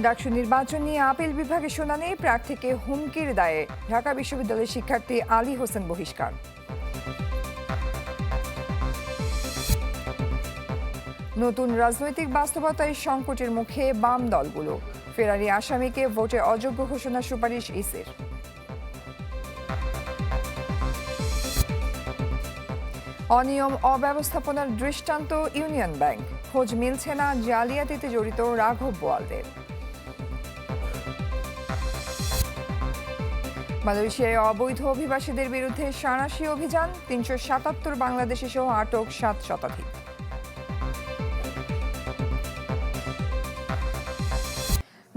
ডাকসু নির্বাচন নিয়ে আপিল বিভাগে শুনানি, প্রার্থীকে হুমকির দায়ে ঢাকা বিশ্ববিদ্যালয়ের শিক্ষার্থী আলী হোসেন বহিষ্কার। নতুন রাজনৈতিক বাস্তবতায় সংকটের মুখে বাম দলগুলো। ফেরারি আসামিকে ভোটে অযোগ্য ঘোষণা সুপারিশ ইসির। অনিয়ম, অব্যবস্থাপনার দৃষ্টান্ত ইউনিয়ন ব্যাংক। খোঁজ মিলছে না জালিয়াতিতে জড়িত রাঘব বোয়ালদের। মালয়েশিয়ায় অবৈধ অভিবাসীদের বিরুদ্ধে সাঁড়াশি অভিযান, তিনশো সাতাত্তর বাংলাদেশি সহ আটক সাত শতাধিক।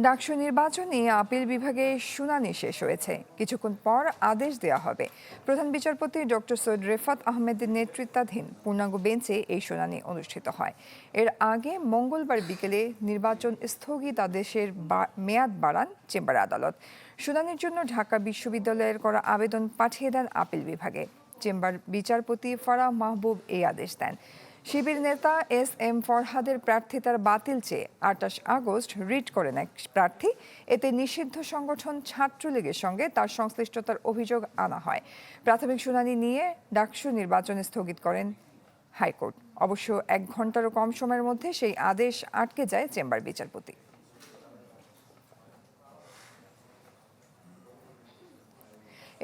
ডাকসু নির্বাচনে আপিল বিভাগে শুনানি শেষ হয়েছে। কিছুক্ষণ পর আদেশ দেওয়া হবে। প্রধান বিচারপতি ডক্টর সৈয়দ রেফাত আহমেদের নেতৃত্বাধীন পূর্ণাঙ্গ বেঞ্চে এই শুনানি অনুষ্ঠিত হয়। এর আগে মঙ্গলবার বিকেলে নির্বাচন স্থগিতাদেশের বা- মেয়াদ বাড়ান চেম্বার আদালত। শুনানির জন্য ঢাকা বিশ্ববিদ্যালয়ের করা আবেদন পাঠিয়ে দেন আপিল বিভাগে। চেম্বার বিচারপতি ফারাহ মাহবুব এই আদেশ দেন। শিবির নেতা এস এম ফরহাদের প্রার্থিতার বাতিল চেয়ে আটাশ আগস্ট রিট করেন এক প্রার্থী। এতে নিষিদ্ধ সংগঠন ছাত্রলীগের সঙ্গে তার সংশ্লিষ্টতার অভিযোগ আনা হয়। প্রাথমিক শুনানি নিয়ে ডাকসু নির্বাচন স্থগিত করেন হাইকোর্ট। অবশ্য এক ঘন্টারও কম সময়ের মধ্যে সেই আদেশ আটকে যায় চেম্বার বিচারপতি।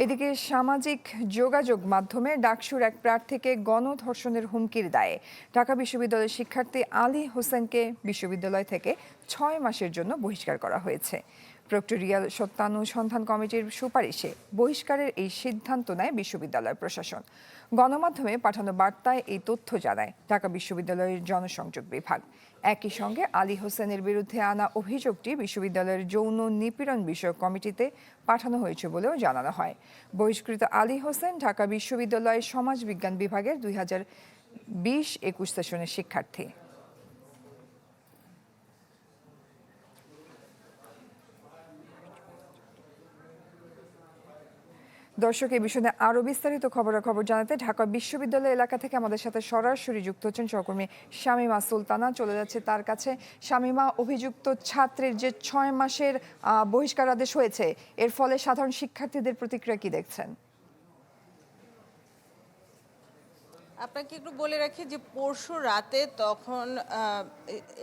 এদিকে সামাজিক যোগাযোগ মাধ্যমে ডাকসুর এক প্রার্থীকে গণধর্ষণের হুমকির দায়ে ঢাকা বিশ্ববিদ্যালয়ের শিক্ষার্থী আলী হোসেনকে বিশ্ববিদ্যালয় থেকে ছয় মাসের জন্য বহিষ্কার করা হয়েছে। প্রক্টোরিয়াল সত্যানুসন্ধান কমিটির সুপারিশে বহিষ্কারের এই সিদ্ধান্ত নেয় বিশ্ববিদ্যালয় প্রশাসন। গণমাধ্যমে পাঠানো বার্তায় এই তথ্য জানায় ঢাকা বিশ্ববিদ্যালয়ের জনসংযোগ বিভাগ। একই সঙ্গে আলী হোসেনের বিরুদ্ধে আনা অভিযোগটি বিশ্ববিদ্যালয়ের যৌন নিপীড়ন বিষয়ক কমিটিতে পাঠানো হয়েছে বলেও জানানো হয়। বহিষ্কৃত আলী হোসেন ঢাকা বিশ্ববিদ্যালয়ের সমাজ বিজ্ঞান বিভাগের দুই হাজার বিশ একুশ সেশনের শিক্ষার্থী। দর্শক, এই বিষয়ে আরও বিস্তারিত খবরাখবর জানাতে ঢাকা বিশ্ববিদ্যালয় এলাকা থেকে আমাদের সাথে সরাসরি যুক্ত হচ্ছেন সহকর্মী শামিমা সুলতানা। চলে যাচ্ছে তার কাছে। শামিমা, অভিযুক্ত ছাত্রের যে ছয় মাসের বহিষ্কার আদেশ হয়েছে, এর ফলে সাধারণ শিক্ষার্থীদের প্রতিক্রিয়া কি দেখছেন? আপনাকে একটু বলে রাখি যে পরশু রাতে তখন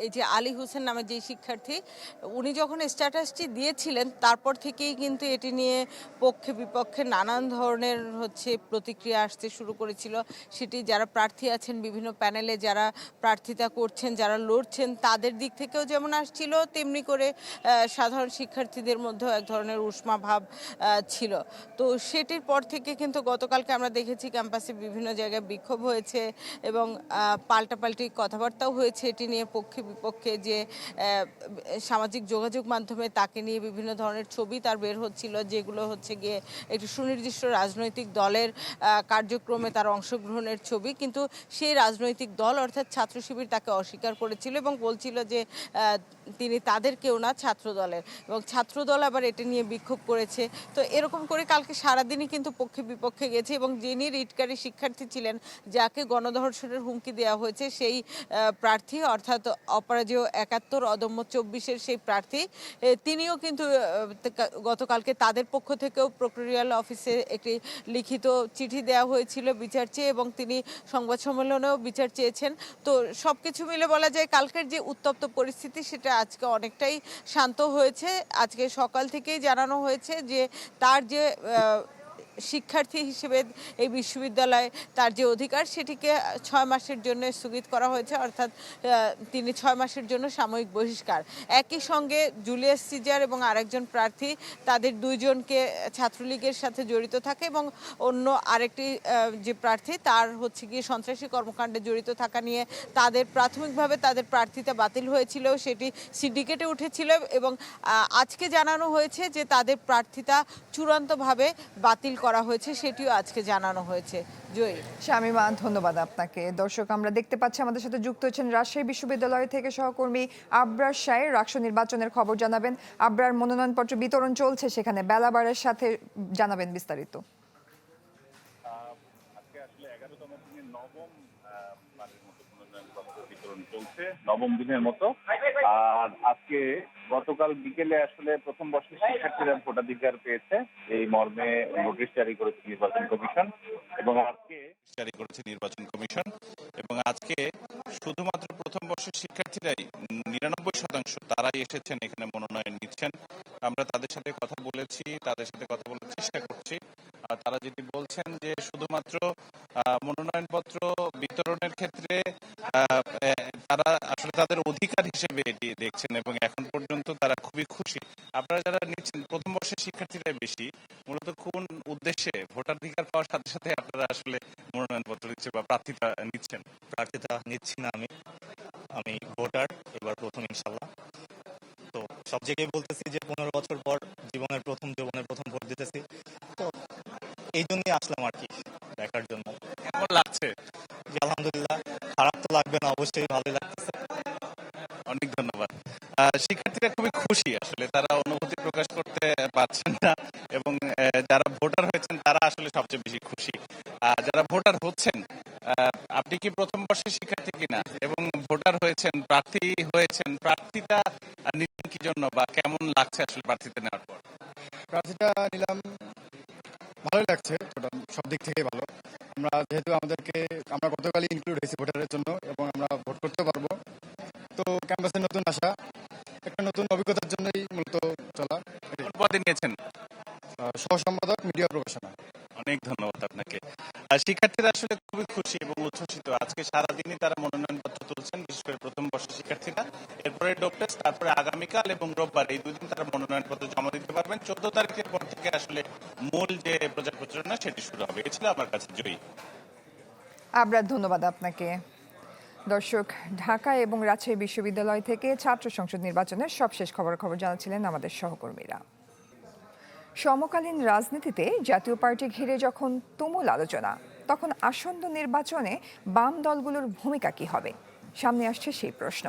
এই যে আলী হোসেন নামে যে শিক্ষার্থী, উনি যখন স্ট্যাটাসটি দিয়েছিলেন, তারপর থেকেই কিন্তু এটি নিয়ে পক্ষে বিপক্ষে নানান ধরনের হচ্ছে প্রতিক্রিয়া আসতে শুরু করেছিল। সেটি যারা প্রার্থী আছেন, বিভিন্ন প্যানেলে যারা প্রার্থিতা করছেন, যারা লড়ছেন, তাদের দিক থেকেও যেমন আসছিল, তেমনি করে সাধারণ শিক্ষার্থীদের মধ্যেও এক ধরনের উষ্মা ভাব ছিল। তো সেটির পর থেকে কিন্তু গতকালকে আমরা দেখেছি ক্যাম্পাসে বিভিন্ন জায়গায় বিক্ষোভ হয়েছে এবং পাল্টাপাল্টি কথাবার্তাও হয়েছে এটি নিয়ে পক্ষে বিপক্ষে যে সামাজিক যোগাযোগ মাধ্যমে তাকে নিয়ে বিভিন্ন ধরনের ছবি তার বের হচ্ছিল, যেগুলো হচ্ছে গিয়ে একটি সুনির্দিষ্ট রাজনৈতিক দলের কার্যক্রমে তার অংশগ্রহণের ছবি। কিন্তু সেই রাজনৈতিক দল অর্থাৎ ছাত্র শিবির তাকে অস্বীকার করেছিল এবং বলছিল যে তিনি তাদের কেউ না, ছাত্র দলের। এবং ছাত্র দল আবার এটা নিয়ে বিক্ষোভ করেছে। তো এরকম করে কালকে সারাদিনই কিন্তু পক্ষে বিপক্ষে গেছে এবং যিনি রিটকারী শিক্ষার্থী ছিলেন যাকে গণধর্ষণের হুমকি দেওয়া হয়েছে, সেই প্রার্থী অর্থাৎ অপরাজেয় একাত্তর, অদম্য চব্বিশের সেই প্রার্থী তিনিও কিন্তু গতকালকে তাদের পক্ষ থেকেও প্রক্টোরিয়াল অফিসে একটি লিখিত চিঠি দেওয়া হয়েছিল বিচার চেয়ে এবং তিনি সংবাদ সম্মেলনেও বিচার চেয়েছেন। তো সব কিছু মিলে বলা যায় কালকের যে উত্তপ্ত পরিস্থিতি, সেটা আজকে অনেকটাই শান্ত হয়েছে। আজকে সকাল থেকেই জানানো হয়েছে যে তার যে শিক্ষার্থী হিসেবে এই বিশ্ববিদ্যালয়ে তার যে অধিকার সেটিকে ছয় মাসের জন্য স্থগিত করা হয়েছে, অর্থাৎ তিনি ছয় মাসের জন্য সাময়িক বহিষ্কার। একই সঙ্গে জুলিয়াস সিজার এবং আরেকজন প্রার্থী তাদের দুইজনকে ছাত্রলীগের সাথে জড়িত থাকে এবং অন্য আরেকটি যে প্রার্থী তার হচ্ছে গিয়ে সন্ত্রাসী কর্মকাণ্ডে জড়িত থাকা নিয়ে তাদের প্রাথমিকভাবে তাদের প্রার্থিতা বাতিল হয়েছিল, সেটি সিন্ডিকেটে উঠেছিল এবং আজকে জানানো হয়েছে যে তাদের প্রার্থিতা চূড়ান্তভাবে বাতিল করা হয়েছে সেটিও আজকে জানানো হয়েছে। জয়ী শামিমা, ধন্যবাদ আপনাকে। দর্শক, আমরা দেখতে পাচ্ছি আমাদের সাথে যুক্ত হচ্ছেন রাজশাহী বিশ্ববিদ্যালয় থেকে সহকর্মী আব্রার সাহে রাষ্ট্র নির্বাচনের খবর জানাবেন। আব্রার মনোনয়নপত্র বিতরণ চলছে সেখানে বেলাবারের সাথে জানাবেন বিস্তারিত আজকে আসলে এগারোতম দিনের নবম আহ, বারের মতো মনোনয়নপত্র বিতরণ চলছে চলছে নবম দিনের মতো। আর আজকে গতকাল বিকেলে আসলে প্রথম বর্ষের শিক্ষার্থীরা ভোটাধিকার পেয়েছে। এই মর্মে নোটিশ জারি করেছে নির্বাচন কমিশন। এবং আজকে জারি করেছে নির্বাচন কমিশন। এবং আজকে শুধুমাত্র প্রথম বর্ষের শিক্ষার্থীরাই, নিরানব্বই শতাংশ তারাই এসেছেন, এখানে মনোনয়ন নিচ্ছেন। আমরা তাদের সাথে কথা বলেছি, তাদের সাথে কথা বলার দেখছেন এবং এখন পর্যন্ত তারা খুবই খুশি। আপনারা যারা নিচ্ছেন, প্রথম বর্ষের শিক্ষার্থীরাই বেশি। মূলত কোন উদ্দেশ্যে ভোটাধিকার পাওয়ার সাথে সাথে আপনারা আসলে মনোনয়নপত্র দিচ্ছে বা প্রার্থীতা নিচ্ছেন? প্রার্থিতা নিচ্ছি না আমি। আমি ভোটার, এবার প্রথম ইনশাল্লাহ তো সব জায়গায় বলতেছি যে পনেরো বছর পর জীবনের প্রথম জীবনের প্রথম ভোট দিতেছি। তো এই জন্যই আসলাম আর কি। যেহেতু আমাদেরকে, আমরা গতকালই ইনক্লুড হয়েছি ভোটারের জন্য এবং আমরা ভোট করতে পারব। তো ক্যাম্পাসে নতুন আসা একটা নতুন অভিজ্ঞতার জন্যই মূলত চলা। পদে নিয়েছেন। আহ, সহ সম্পাদক মিডিয়া প্রকাশনা। অনেক ধন্যবাদ আপনাকে। শিক্ষার্থীরা আসলে খুবই খুশি এবং উচ্ছ্বসিত। আজকে সারাদিনই তারা মনোনয়নপত্র তুলছেন বিশেষ করে প্রথম বর্ষের শিক্ষার্থীরা। এরপরে ডোপ তারপরে আগামীকাল এবং রোববার এই দুদিন তারা মনোনয়নপত্র জমা দিতে পারবেন। চোদ্দ তারিখের পর থেকে আসলে মূল যে প্রচার প্রচারণা সেটি শুরু হবে। এ ছিল আমার কাছে জয়ী। আবরার ধন্যবাদ আপনাকে। দর্শক, ঢাকা এবং রাজশাহী বিশ্ববিদ্যালয় থেকে ছাত্র সংসদ নির্বাচনের সবশেষ খবর খবর জানাচ্ছিলেন আমাদের সহকর্মীরা। সমকালীন রাজনীতিতে জাতীয় পার্টি ঘিরে যখন তুমুল আলোচনা, তখন আসন্ন নির্বাচনে বাম দলগুলোর ভূমিকা কি হবে? সামনে আসছে সেই প্রশ্ন।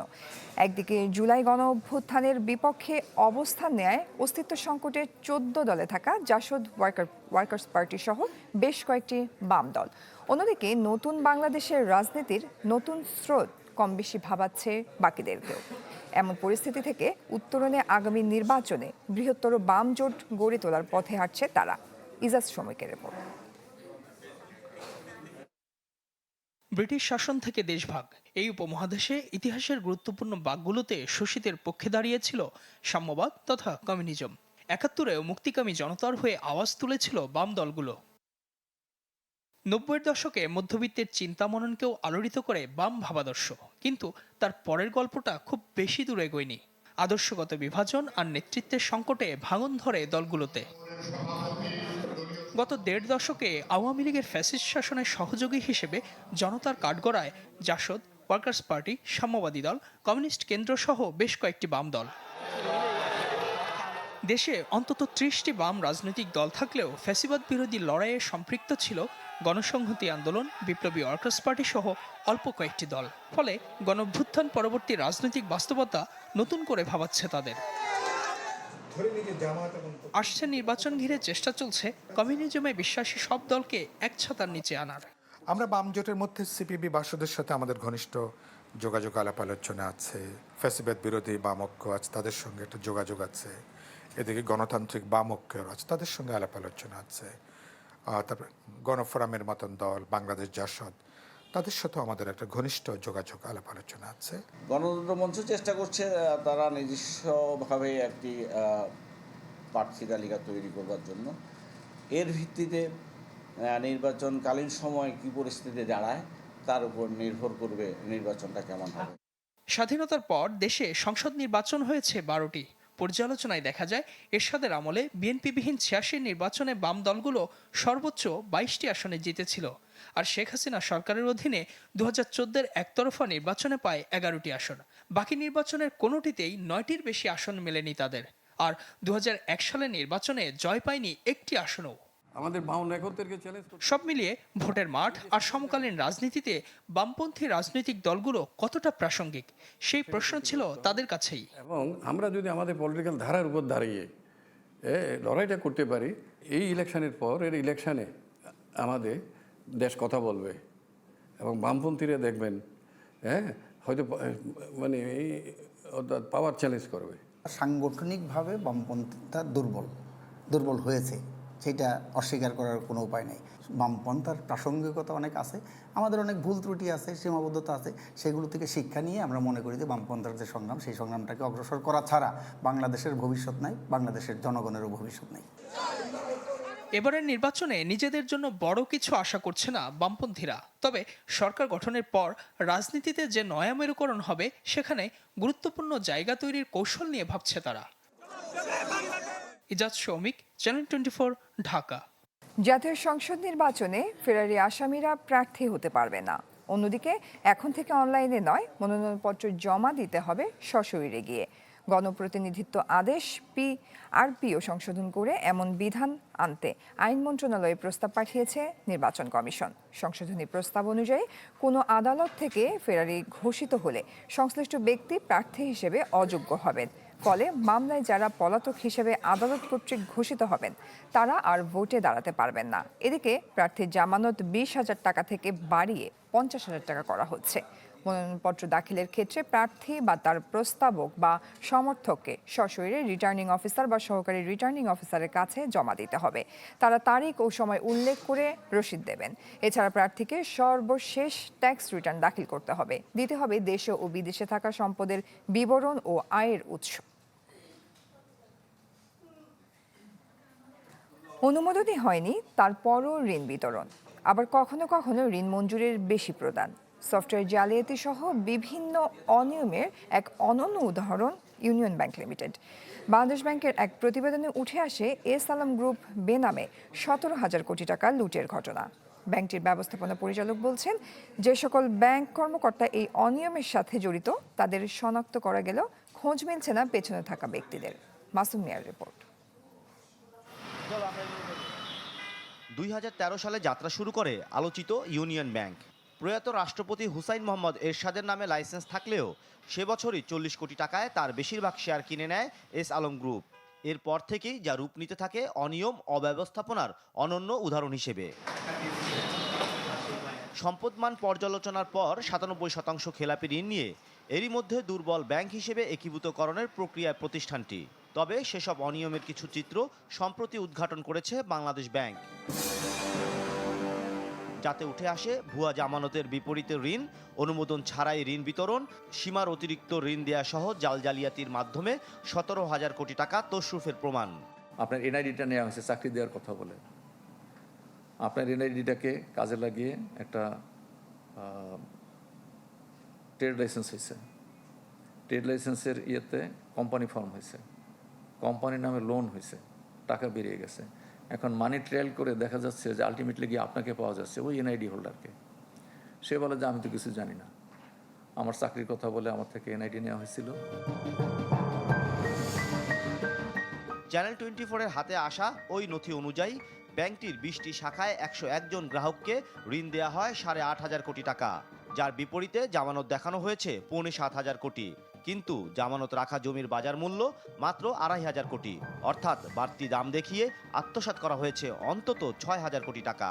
একদিকে জুলাই গণ অভ্যুত্থানের বিপক্ষে অবস্থান নেয় অস্তিত্ব সংকটে চোদ্দ দলে থাকা জাসদ ওয়ার্কার, ওয়ার্কার্স পার্টি সহ বেশ কয়েকটি বাম দল। অন্যদিকে নতুন বাংলাদেশের রাজনীতির নতুন স্রোত কম বেশি ভাবাচ্ছে বাকিদেরকেও। এমন পরিস্থিতি থেকে উত্তরণে আগামী নির্বাচনে বৃহত্তর বাম জোট গড়ে তোলার পথে হাঁটছে তারা। ইজাজ শ্রমিকের রিপোর্ট। ব্রিটিশ শাসন থেকে দেশভাগ। এই উপমহাদেশে ইতিহাসের গুরুত্বপূর্ণ বাকগুলোতে শোষিতের পক্ষে দাঁড়িয়েছিল সাম্যবাদ তথা কমিউনিজম। একাত্তরেও মুক্তিকামী জনতার হয়ে আওয়াজ তুলেছিল বাম দলগুলো। নব্বইয়ের দশকে মধ্যবিত্তের চিন্তামননকেও আলোড়িত করে বাম ভাবাদর্শ। কিন্তু তার পরের গল্পটা খুব বেশি দূরে গয়নি আদর্শগত বিভাজন আর নেতৃত্বের সংকটে ভাঙন ধরে দলগুলোতে। গত দেড় দশকে আওয়ামী লীগের ফ্যাসিস্ট শাসনের সহযোগী হিসেবে জনতার কাঠগড়ায় জাসদ, ওয়ার্কার্স পার্টি, সাম্যবাদী দল, কমিউনিস্ট কেন্দ্র সহ বেশ কয়েকটি বাম দল। দেশে অন্তত ত্রিশটি বাম রাজনৈতিক দল থাকলেও ফ্যাসিবাদ বিরোধী লড়াইয়ে সম্পৃক্ত ছিল গণসংহতি আন্দোলন, বিপ্লবী ওয়ার্কার্স পার্টি সহ অল্প কয়েকটি দল। ফলে গণভ্যুত্থান পরবর্তী রাজনৈতিক বাস্তবতা নতুন করে ভাবাচ্ছে তাদের। আসছে নির্বাচন ঘিরে চেষ্টা চলছে। কমিউনিজমে বিশ্বাসী সব দলকে এক ছাতার নিচে আনার। আমরা বাম জোটের মধ্যে সিপিবি বাসদের সাথে আমাদের ঘনিষ্ঠ যোগাযোগ আলাপ আলোচনা আছে। ফ্যাসিবাদ বিরোধী বাম ঐক্য আছে তাদের সঙ্গে একটা যোগাযোগ আছে। এদিকে গণতান্ত্রিক বাম ঐক্যর আছে তাদের সঙ্গে আলাপ আলোচনা আছে। আর তারপর গণফোরামের মতন দল বাংলাদেশ জাসদ তাদের সাথেও আমাদের একটা ঘনিষ্ঠ যোগাযোগ আলাপ আলোচনা আছে। গণতন্ত্র মঞ্চ চেষ্টা করছে তারা নিজস্বভাবে একটি প্রার্থী তালিকা তৈরি করবার জন্য। এর ভিত্তিতে নির্বাচনকালীন সময় কি পরিস্থিতি দাঁড়ায় তার উপর নির্ভর করবে নির্বাচনটা কেমন হবে। স্বাধীনতার পর দেশে সংসদ নির্বাচন হয়েছে বারোটি। পর্যালোচনায় দেখা যায় এরশাদের আমলে বিএনপিবিহীন ছিয়াশি নির্বাচনে বাম দলগুলো সর্বোচ্চ বাইশটি আসনে জিতেছিল। আর শেখ হাসিনা সরকারের অধীনে দু হাজার চোদ্দের একতরফা নির্বাচনে পায় এগারোটি আসন। বাকি নির্বাচনের কোনোটিতেই নয়টির বেশি আসন মেলেনি তাদের। আর দু সালের নির্বাচনে জয় পায়নি একটি আসনও। আমাদের বাউন্ন চ্যালেঞ্জ সব মিলিয়ে ভোটের মাঠ আর সমকালীন রাজনীতিতে বামপন্থী রাজনৈতিক দলগুলো কতটা প্রাসঙ্গিক সেই প্রশ্ন ছিল তাদের কাছেই। এবং আমরা যদি আমাদের পলিটিক্যাল ধারার উপর দাঁড়িয়ে লড়াইটা করতে পারি এই ইলেকশনের পর এর ইলেকশনে আমাদের দেশ কথা বলবে এবং বামপন্থীরা দেখবেন হ্যাঁ হয়তো মানে এই অর্থাৎ পাওয়ার চ্যালেঞ্জ করবে। সাংগঠনিকভাবে বামপন্থা দুর্বল দুর্বল হয়েছে, সেটা অস্বীকার করার কোনো উপায় নেই। বামপন্থার প্রাসঙ্গিকতা অনেক আছে, আমাদের অনেক ভুল ত্রুটি আছে, সীমাবদ্ধতা আছে, সেগুলো থেকে শিক্ষা নিয়ে আমরা মনে করি যে বামপন্থার যে সংগ্রাম, সেই সংগ্রামটাকে অগ্রসর করা ছাড়া বাংলাদেশের ভবিষ্যৎ নাই, বাংলাদেশের জনগণেরও ভবিষ্যৎ নেই। এবারের নির্বাচনে নিজেদের জন্য বড় কিছু আশা করছে না বামপন্থীরা। তবে সরকার গঠনের পর রাজনীতিতে যে নয়া মেরুকরণ হবে, সেখানে গুরুত্বপূর্ণ জায়গা তৈরির কৌশল নিয়ে ভাবছে তারা। Ejaz Shoumik, channel twenty Dhaka. জাতীয় সংসদ নির্বাচনে ফেরারি আসামিরা প্রার্থী হতে পারবে না। অন্যদিকে, এখন থেকে অনলাইনে নয়, মনোনয়নপত্র জমা দিতে হবে সশরীরে গিয়ে। গণপ্রতিনিধিত্ব আদেশ, পি আরপিও সংশোধন করে এমন বিধান আনতে আইন মন্ত্রণালয়ে প্রস্তাব পাঠিয়েছে নির্বাচন কমিশন। সংশোধনী প্রস্তাব অনুযায়ী কোনো আদালত থেকে ফেরারি ঘোষিত হলে সংশ্লিষ্ট ব্যক্তি প্রার্থী হিসেবে অযোগ্য হবেন। ফলে মামলায় যারা পলাতক হিসেবে আদালত কর্তৃক ঘোষিত হবেন, তারা আর ভোটে দাঁড়াতে পারবেন না। এদিকে প্রার্থীর জামানত বিশ হাজার টাকা থেকে বাড়িয়ে পঞ্চাশ হাজার টাকা করা হচ্ছে। মনোনয়নপত্র দাখিলের ক্ষেত্রে প্রার্থী বা তার প্রস্তাবক বা সমর্থককে সশরীরে রিটার্নিং অফিসার বা সহকারী রিটার্নিং অফিসারের কাছে জমা দিতে হবে। তারা তারিখ ও সময় উল্লেখ করে রসিদ দেবেন। এছাড়া প্রার্থীকে সর্বশেষ ট্যাক্স রিটার্ন দাখিল করতে হবে। দিতে হবে দেশে ও বিদেশে থাকা সম্পদের বিবরণ ও আয়ের উৎস। অনুমোদনই হয়নি, তারপরও ঋণ বিতরণ। আবার কখনো কখনো ঋণ মঞ্জুরের বেশি প্রদান। সফটওয়্যার জালিয়াতি সহ বিভিন্ন অনিয়মের এক অনন্য উদাহরণ ইউনিয়ন ব্যাংক লিমিটেড। বাংলাদেশ ব্যাংকের এক প্রতিবেদনে উঠে আসে এস আলম গ্রুপ বেনামে সতেরো হাজার কোটি টাকা লুটের ঘটনা। ব্যাংকটির ব্যবস্থাপনা পরিচালক বলছেন, যে সকল ব্যাংক কর্মকর্তা এই অনিয়মের সাথে জড়িত, তাদের শনাক্ত করা গেলেও খোঁজ মিলছে না পেছনে থাকা ব্যক্তিদের। মাসুম মিয়ার রিপোর্ট। দুই হাজার তেরো সালে যাত্রা শুরু করে আলোচিত ইউনিয়ন ব্যাংক। প্রয়াত রাষ্ট্রপতি হুসাইন মোহাম্মদ এরশাদের নামে লাইসেন্স থাকলেও সে বছরই চল্লিশ কোটি টাকায় তার বেশিরভাগ শেয়ার কিনে নেয় এস আলম গ্রুপ। এরপর থেকেই যা রূপ নিতে থাকে অনিয়ম, অব্যবস্থাপনার অনন্য উদাহরণ হিসেবে। সম্পদমান পর্যালোচনার পর সাতানব্বই শতাংশ খেলাপি ঋণ নিয়ে এরই মধ্যে দুর্বল ব্যাংক হিসেবে একীভূতকরণের প্রক্রিয়ায় প্রতিষ্ঠানটি। তবে সেসব অনিয়মের কিছু চিত্র সম্প্রতি উদ্ঘাটন করেছে বাংলাদেশ ব্যাংক। যাতে উঠে আসে। ভুয়া জামানতের বিপরীতে ঋণ, অনুমোদন ছাড়াই ঋণ বিতরণ, সীমার অতিরিক্ত ঋণ দেয়া সহ জাল জালিয়াতির মাধ্যমে সতেরো হাজার কোটি টাকা তশরুফের প্রমাণ। আপনার এনআইডিটা নেওয়া হয়েছে, চাকরি দেওয়ার কথা বলে। আপনার এনআইডিটাকে কাজে লাগিয়ে একটা ট্রেড লাইসেন্স হয়েছে। ট্রেড লাইসেন্সের ইয়েতে কোম্পানি ফর্ম হয়েছে। কোম্পানির নামে লোন হয়েছে। টাকা বেরিয়ে গেছে। এখন মানি ট্রায়াল করে দেখা যাচ্ছে যে আলটিমেটলি গিয়ে আপনাকে পাওয়া যাচ্ছে ওই এনআইডি হোল্ডারকে সে বলে যে, আমি তো কিছু জানি না। আমার চাকরির কথা বলে আমার থেকে এনআইডি নেওয়া হয়েছিল। চ্যানেল টোয়েন্টি ফোরের হাতে আসা ওই নথি অনুযায়ী ব্যাংকটির বিশটি শাখায় একশো একজন গ্রাহককে ঋণ দেওয়া হয় সাড়ে আট হাজার কোটি টাকা। যার বিপরীতে জামানত দেখানো হয়েছে পৌনে সাত হাজার কোটি। কিন্তু জামানত রাখা জমির বাজার মূল্য মাত্র আড়াই হাজার কোটি। অর্থাৎ বাড়তি দাম দেখিয়ে আত্মসাৎ করা হয়েছে অন্তত ছয় হাজার কোটি টাকা।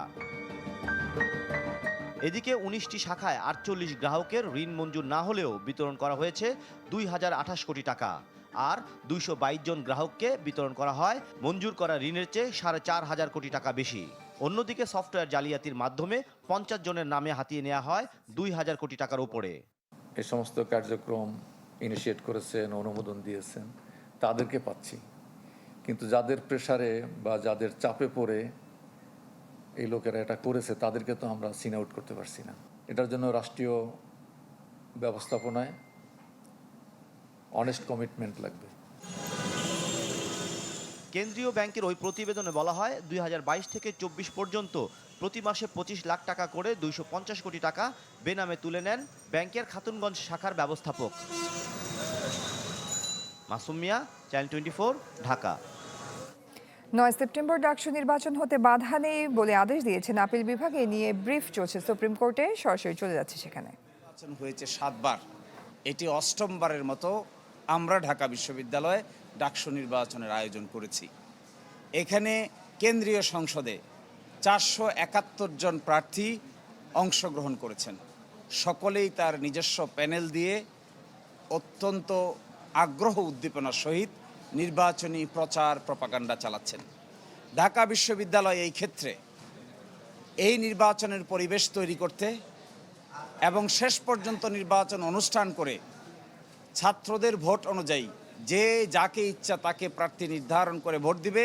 এদিকে উনিশটি শাখায় আটচল্লিশ গ্রাহকের ঋণ মঞ্জুর না হলেও বিতরণ করা হয়েছে দুই হাজার আঠাশ কোটি টাকা। আর দুইশো বাইশ জন গ্রাহককে বিতরণ করা হয় মঞ্জুর করা ঋণের চেয়ে সাড়ে চার হাজার কোটি টাকা বেশি। অন্যদিকে সফটওয়্যার জালিয়াতির মাধ্যমে পঞ্চাশ জনের নামে হাতিয়ে নেওয়া হয় দুই হাজার কোটি টাকার উপরে। এ সমস্ত কার্যক্রম ইনিশিয়েট করেছেন, অনুমোদন দিয়েছেন, তাদেরকে পাচ্ছি। কিন্তু যাদের প্রেসারে বা যাদের চাপে পড়ে এই লোকেরা এটা করেছে, তাদেরকে তো আমরা সিন আউট করতে পারছি না। এটার জন্য রাষ্ট্রীয় ব্যবস্থাপনায় অনেস্ট কমিটমেন্ট লাগবে। কেন্দ্রীয় ব্যাংকের ওই প্রতিবেদনে বলা হয় দুই হাজার বাইশ থেকে চব্বিশ পর্যন্ত প্রতি মাসে পঁচিশ লাখ টাকা করে দুইশো পঞ্চাশ কোটি টাকা বেনামে তুলে নেন ব্যাংকের খাতুনগঞ্জ শাখার ব্যবস্থাপক। Masum Mia channel twenty Dhaka. নয় সেপ্টেম্বর ডাকসু নির্বাচন হতে বাধা নেই বলে আদেশ দিয়েছেন আপিল বিভাগে। নিয়ে ব্রিফ চলছে সুপ্রিম কোর্টে সরাসরি চলে যাচ্ছে সেখানে। নির্বাচন হয়েছে সাতবার। এটি অষ্টমবারের মতো আমরা ঢাকা বিশ্ববিদ্যালয়ে ডাকসু নির্বাচনের আয়োজন করেছি। এখানে কেন্দ্রীয় সংসদে চারশো একাত্তর জন প্রার্থী অংশগ্রহণ করেছেন। সকলেই তার নিজস্ব প্যানেল দিয়ে অত্যন্ত আগ্রহ উদ্দীপনার সহিত নির্বাচনী প্রচার প্রপাগান্ডা চালাচ্ছেন। ঢাকা বিশ্ববিদ্যালয় এই ক্ষেত্রে এই নির্বাচনের পরিবেশ তৈরি করতে এবং শেষ পর্যন্ত নির্বাচন অনুষ্ঠান করে ছাত্রদের ভোট অনুযায়ী যে যাকে ইচ্ছা তাকে প্রার্থী নির্ধারণ করে ভোট দিবে,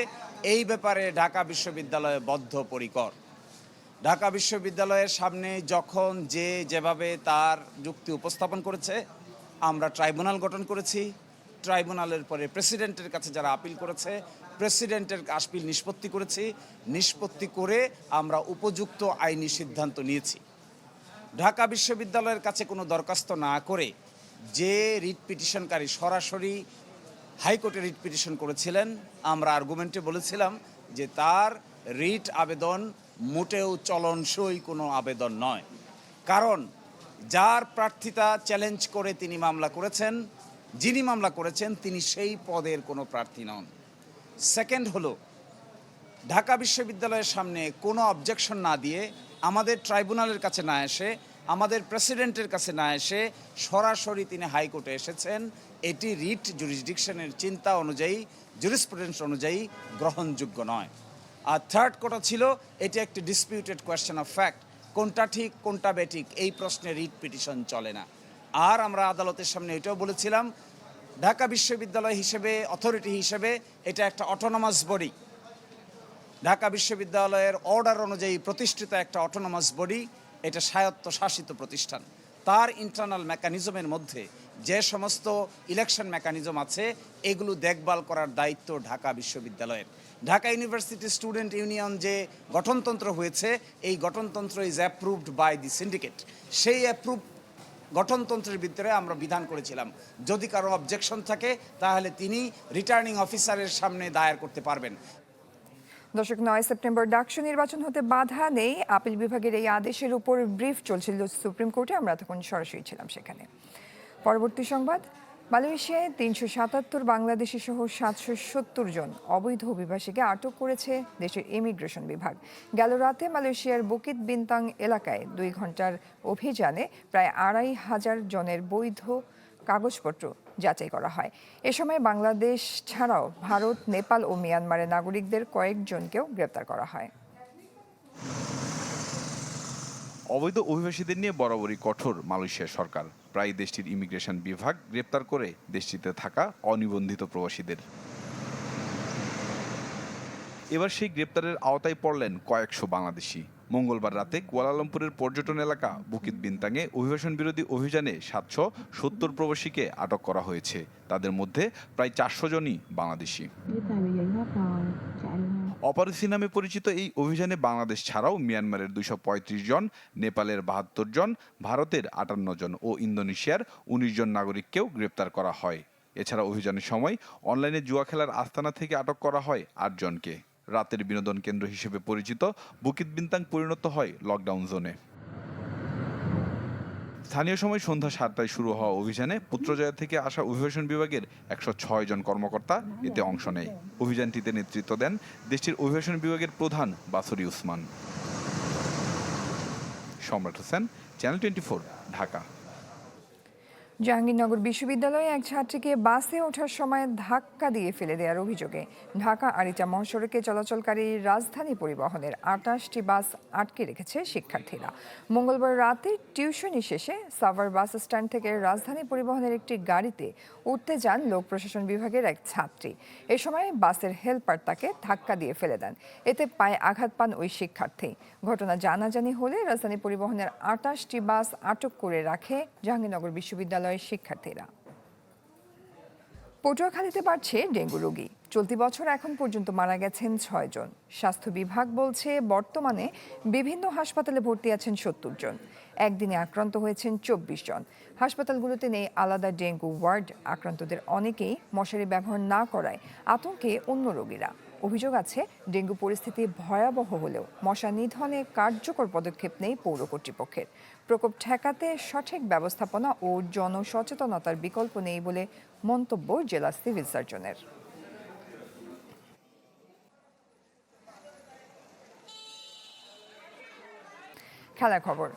এই ব্যাপারে ঢাকা বিশ্ববিদ্যালয় বদ্ধপরিকর। ঢাকা বিশ্ববিদ্যালয়ের সামনে যখন যে যেভাবে তার যুক্তি উপস্থাপন করেছে, আমরা ট্রাইব্যুনাল গঠন করেছি। ট্রাইব্যুনালের পরে প্রেসিডেন্টের কাছে যারা আপিল করেছে, প্রেসিডেন্টের আপিল নিষ্পত্তি করেছি। নিষ্পত্তি করে আমরা উপযুক্ত আইনি সিদ্ধান্ত নিয়েছি। ঢাকা বিশ্ববিদ্যালয়ের কাছে কোনো দরখাস্ত না করে যে রিট পিটিশনকারী সরাসরি হাইকোর্টে রিট পিটিশন করেছিলেন। আমরা আর্গুমেন্টে বলেছিলাম যে তার রিট আবেদন মোটেও চলনসই কোনো আবেদন নয়। কারণ যার প্রার্থিতা চ্যালেঞ্জ করে তিনি মামলা করেছেন, যিনি মামলা করেছেন, তিনি সেই পদের কোনো প্রার্থী নন। সেকেন্ড হলো, ঢাকা বিশ্ববিদ্যালয়ের সামনে কোনো অবজেকশন না দিয়ে আমাদের ট্রাইব্যুনালের কাছে না এসে আমাদের প্রেসিডেন্টের কাছে না এসে সরাসরি তিনি হাইকোর্টে এসেছেন। এটি রিট জুরিসডিকশনের চিন্তা অনুযায়ী জুরিসপ্রুডেন্স অনুযায়ী গ্রহণযোগ্য নয়। আর থার্ড কোটা ছিল, এটি একটি ডিসপিউটেড কোয়েশ্চেন অফ ফ্যাক্ট কোনটা ঠিক, কোনটা বেঠিক, এই প্রশ্নে রিট পিটিশন চলে না। আর আমরা আদালতের সামনে এটাও বলেছিলাম, ঢাকা বিশ্ববিদ্যালয় হিসেবে অথরিটি হিসেবে এটা একটা অটোনমাস বডি ঢাকা বিশ্ববিদ্যালয়ের অর্ডার অনুযায়ী প্রতিষ্ঠিত একটা অটোনমাস বডি এটা স্বায়ত্তশাসিত প্রতিষ্ঠান। তার ইন্টারনাল মেকানিজমের মধ্যে যে সমস্ত ইলেকশন মেকানিজম আছে, এগুলো দেখভাল করার দায়িত্ব ঢাকা বিশ্ববিদ্যালয়ের। ঢাকা ইউনিভার্সিটি স্টুডেন্ট ইউনিয়ন যে গঠনতন্ত্র হয়েছে, এই গঠনতন্ত্র is approved by the syndicate সেই অ্যাপ্রুভ গঠনতন্ত্রের ভিতরে আমরা বিধান করেছিলাম। যদি কারও অবজেকশন থাকে, তাহলে তিনি রিটার্নিং অফিসারের সামনে দায়ের করতে পারবেন। দর্শক, নয় সেপ্টেম্বর ডাকসু নির্বাচন হতে বাধা নেই। আপিল বিভাগের এই আদেশের উপর ব্রিফ চলছিল সুপ্রিম কোর্টে। আমরা তখন সরাসরি ছিলাম সেখানে। পরবর্তী সংবাদ, মালয়েশিয়ায় তিনশো সাতাত্তর বাংলাদেশি সহ সাতশো সত্তর জন অবৈধ অভিবাসীকে আটক করেছে দেশের ইমিগ্রেশন বিভাগ। গেল রাতে মালয়েশিয়ার বুকিত বিন্তাং এলাকায় দুই ঘণ্টার অভিযানে প্রায় আড়াই হাজার জনের বৈধ কাগজপত্র যাচাই করা হয়। এ সময় বাংলাদেশ ছাড়াও ভারত, নেপাল ও মিয়ানমারের নাগরিকদের কয়েকজনকেও গ্রেপ্তার করা হয়। অবৈধ অভিবাসীদের নিয়ে বরাবরই কঠোর মালয়েশিয়া সরকার। প্রায় দেশটির ইমিগ্রেশন বিভাগ গ্রেপ্তার করে দেশটিতে থাকা অনিবন্ধিত প্রবাসীদের। এবার সেই গ্রেপ্তারের আওতায় পড়লেন কয়েকশো বাংলাদেশি। মঙ্গলবার রাতে কুয়ালালামপুরের পর্যটন এলাকা বুকিত বিনতাঙে অভিবাসন বিরোধী অভিযানে সাতশো সত্তর প্রবাসীকে আটক করা হয়েছে। তাদের মধ্যে প্রায় চারশো জনই বাংলাদেশি। অপারেসি নামে পরিচিত এই অভিযানে বাংলাদেশ ছাড়াও মিয়ানমারের দুইশ পঁয়ত্রিশ জন, নেপালের বাহাত্তর জন, ভারতের আটান্ন জন ও ইন্দোনেশিয়ার উনিশ জন নাগরিককেও গ্রেপ্তার করা হয়। এছাড়া অভিযানের সময় অনলাইনে জুয়া খেলার আস্তানা থেকে আটক করা হয় আটজনকে। রাতের বিনোদন কেন্দ্র হিসেবে পরিচিত। বুকিত বিন্তাং পরিণত হয় লকডাউন জোনে। স্থানীয় সময় সন্ধ্যা সাতটায় শুরু হওয়া অভিযানে পুত্রজয়া থেকে আসা অভিবাসন বিভাগের একশো ছয় জন কর্মকর্তা এতে অংশ নেয়। অভিযানটিতে নেতৃত্ব দেন দেশটির অভিবাসন বিভাগের প্রধান Basri Usman. Samrat Hossain, channel twenty Dhaka. Jahangirnagar বিশ্ববিদ্যালয়ে এক ছাত্রীকে বাসে ওঠার সময় ধাক্কা দিয়ে ফেলে দেওয়ার অভিযোগে ঢাকা আরিচা মহাসড়কে চলাচলকারী রাজধানী পরিবহনের আটাশটি বাস আটকে রেখেছে শিক্ষার্থীরা। মঙ্গলবার রাতে টিউশনি শেষে সাভার বাস স্ট্যান্ড থেকে রাজধানী পরিবহনের একটি গাড়িতে উঠতে যান লোক প্রশাসন বিভাগের এক ছাত্রী। এ সময় বাসের হেল্পার তাকে ধাক্কা দিয়ে ফেলে দেন। এতে পায়ে আঘাত পান ওই শিক্ষার্থী। ঘটনা জানাজানি হলে রাজধানী পরিবহনের আটাশটি বাস আটক করে রাখে জাহাঙ্গীরনগর বিশ্ববিদ্যালয়ের শিক্ষার্থীরা। পটুয়াখালীতে বাড়ছে ডেঙ্গু রোগী। চলতি বছর এখন পর্যন্ত মারা গেছেন ছয়জন স্বাস্থ্য বিভাগ বলছে, বর্তমানে বিভিন্ন হাসপাতালে ভর্তি আছেন সত্তর জন। একদিনে আক্রান্ত হয়েছেন চব্বিশ জন। হাসপাতালগুলোতে নেই আলাদা ডেঙ্গু ওয়ার্ড। আক্রান্তদের অনেকেই মশারি ব্যবহার না করায় আতঙ্কে অন্য রোগীরা। অভিযোগ আছে, ডেঙ্গু পরিস্থিতি ভয়াবহ হলেও মশা নিধনে কার্যকর পদক্ষেপ নেই পৌর কর্তৃপক্ষের। প্রকোপ ঠেকাতে সঠিক ব্যবস্থাপনা ও জনসচেতনতার বিকল্প নেই বলে মন্তব্য জেলা সিভিল সার্জনের। খেলার খবর।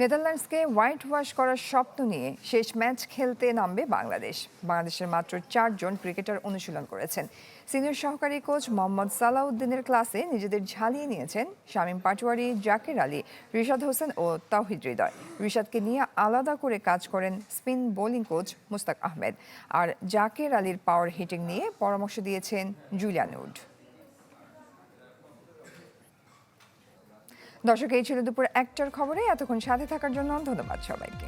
নেদারল্যান্ডসকে হোয়াইট ওয়াশ করার স্বপ্ন নিয়ে শেষ ম্যাচ খেলতে নামবে বাংলাদেশ। বাংলাদেশের মাত্র চারজন ক্রিকেটার অনুশীলন করেছেন। সিনিয়র সহকারী কোচ মোহাম্মদ সালাউদ্দিনের ক্লাসে নিজেদের ঝালিয়ে নিয়েছেন শামীম পাটোয়ারি, জাকির আলী, রিশাদ হোসেন ও তাওহিদ হৃদয়। রিশাদকে নিয়ে আলাদা করে কাজ করেন spin bowling coach Mushtaq Ahmed. আর জাকির আলীর পাওয়ার হিটিং নিয়ে পরামর্শ দিয়েছেন জুলিয়ান উড। দর্শক এই ছিল দুপুর একটার খবরে। এতক্ষণ সাথে থাকার জন্য ধন্যবাদ সবাইকে।